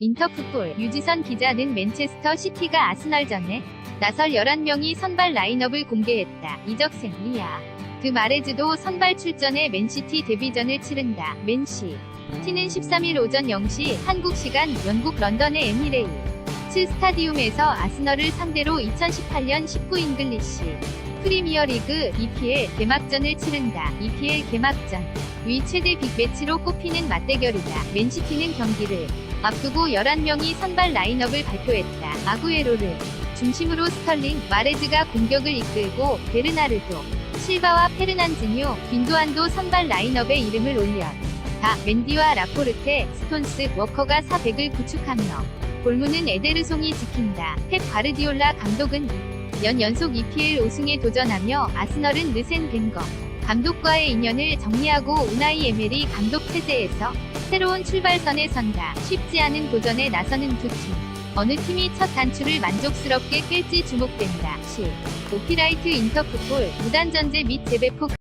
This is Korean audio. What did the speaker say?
인터풋볼 유지선 기자는 맨체스터 시티가 아스널전에 나설 11명이 선발 라인업을 공개했다. 이적생 리아. 드 마레즈도 선발 출전해 맨시티 데뷔전을 치른다. 맨시. 티는 13일 오전 0시 한국 시간 영국 런던의 에미레이. 7 스타디움에서 아스널을 상대로 2018년 19 잉글리시 프리미어리그 EPL 개막전을 치른다. EPL 개막전. 위 최대 빅매치로 꼽히는 맞대결이다. 맨시티는 경기를 앞두고 11명이 선발 라인업을 발표했다. 아구에로를 중심으로 스털링, 마레즈가 공격을 이끌고 베르나르도, 실바와 페르난지뉴, 빈도안도 선발 라인업에 이름을 올려 다 맨디와 라포르테, 스톤스, 워커가 400을 구축하며 골문은 에데르송이 지킨다. 펩 바르디올라 감독은 2년 연속 EPL 우승에 도전하며 아스널은 르센 벵거 감독과의 인연을 정리하고 우나이 에메리 감독 체제에서 새로운 출발선에 선다. 쉽지 않은 도전에 나서는 두 팀. 어느 팀이 첫 단추를 만족스럽게 깰지 주목된다. 7. 오피라이트 인터풋볼 무단 전제 및 재배포